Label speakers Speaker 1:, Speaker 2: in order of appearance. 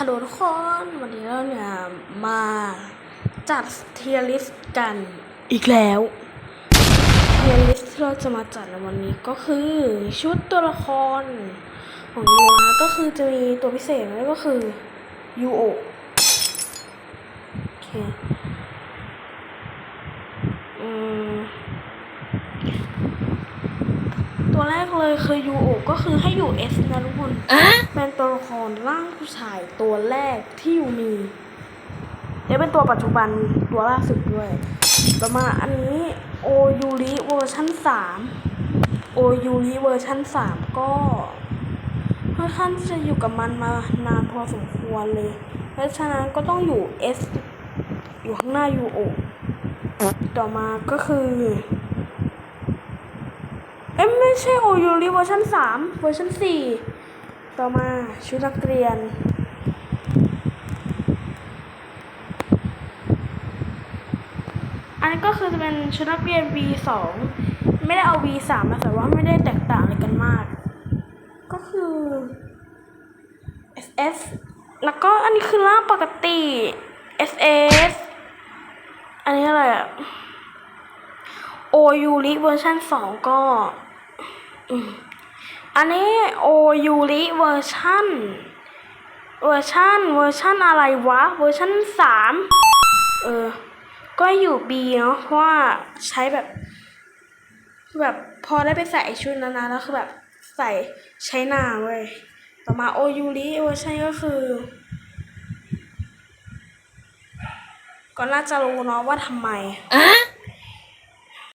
Speaker 1: ฮัลโหลทุกคนวันนี้เราเนี่ยมาจัดเทียริสกันอีกแล้วเทียริสที่เราจะมาจัดในวันนี้ก็คือชุดตัวละครของยูนะก็คือจะมีตัวพิเศษนั่นก็คือยูโอโอเคอืมตัว แรกเลยคือยูโอก็คือให้อยู่เอสนะทุกคนเป็นตัวละครร่างผู้ชายตัวแรกที่ยูมีและเป็นตัวปัจจุบันตัวล่าสุดด้วยต่อมาอันนี้โอยูริเวอร์ชันสามโอยูริเวอร์ชันสามก็ค่อนข้างที่จะอยู่กับมันมานานพอสมควรเลย เพราะฉะนั้นก็ต้องอยู่ S อยู่ข้างหน้า UO ต่อมาก็คือเอ้ยไม่ ใช่โอยูริเวอร์ชันสามเวอร์ชันสี่ต่อมาชุดนักเรียน อันนี้ก็คือจะเป็นชุดนักเรียน V สองไม่ได้เอา V สามนะแต่ว่าไม่ได้แตกต่างอะไรกันมาก ก็คือ SS แล้วก็อันนี้คือร่างปกติ SS อันนี้อะไรอะโอยูริเวอร์ชันสองก็ อันนี้โอยูริเวอร์ชันเวอร์ชันเวอร์ชันอะไรวะ เวอร์ชันสามเออ ก็อยู่ B เนาะเพราะว่าใช้แบบ แบบพอได้ไปใส่ชุดนั้นนะแล้วคือแบบใส่ใช้หน้าเว้ย ต่อมาโอยูริเวอร์ชันก็คือ ก็น่าจะรู้เนาะว่าทำไม